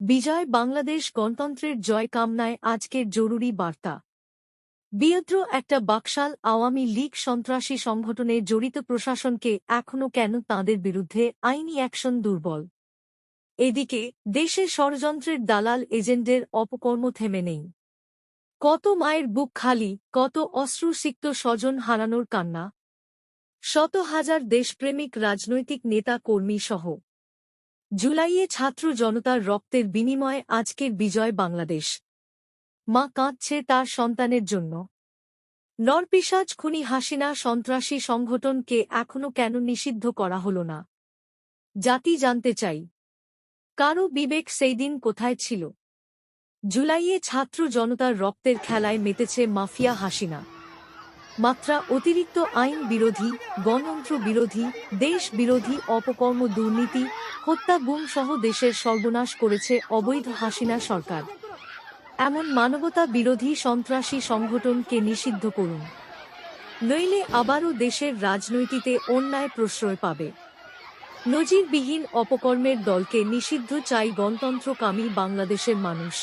বিজয় বাংলাদেশ গণতন্ত্রের জয় কামনায় আজকের জরুরি বার্তা। বিয়দ্র একটা বাকশাল আওয়ামী লীগ সন্ত্রাসী সংগঠনে জড়িত প্রশাসনকে এখনও কেন তাঁদের বিরুদ্ধে আইনি অ্যাকশন দুর্বল? এদিকে, দেশে ষড়যন্ত্রের দালাল এজেন্টদের অপকর্ম থেমে নেই। কত মায়ের বুক খালি, কত অশ্রুসিক্ত স্বজন হারানোর কান্না? শত হাজার দেশপ্রেমিক, রাজনৈতিক নেতা কর্মী সহ জুলাইয়ে ছাত্র জনতার রক্তের বিনিময়ে আজকের বিজয় বাংলাদেশ। মা কাঁদছে তার সন্তানের জন্য। নরপিসাজ খুনি হাসিনা সন্ত্রাসী সংগঠনকে এখনও কেন নিষিদ্ধ করা হল না? জাতি জানতে চাই। কারও বিবেক সেই দিন কোথায় ছিল? জুলাইয়ে ছাত্র জনতার রক্তের খেলায় মেতেছে মাফিয়া হাসিনা। মাত্রা অতিরিক্ত আইন বিরোধী, গণতন্ত্র বিরোধী, দেশ বিরোধী অপকর্ম দুর্নীতি, হত্যা গুম সহ দেশের সর্বনাশ করেছে অবৈধ হাসিনা সরকার। এমন মানবতা বিরোধী সন্ত্রাসী সংগঠনকে নিষিদ্ধ করুন। নইলে আবারও দেশের রাজনৈতিতে অন্যায় প্রশ্রয় পাবে। নজিরবিহীন অপকর্মের দলকে নিষিদ্ধ চাই গণতন্ত্রকামী বাংলাদেশের মানুষ।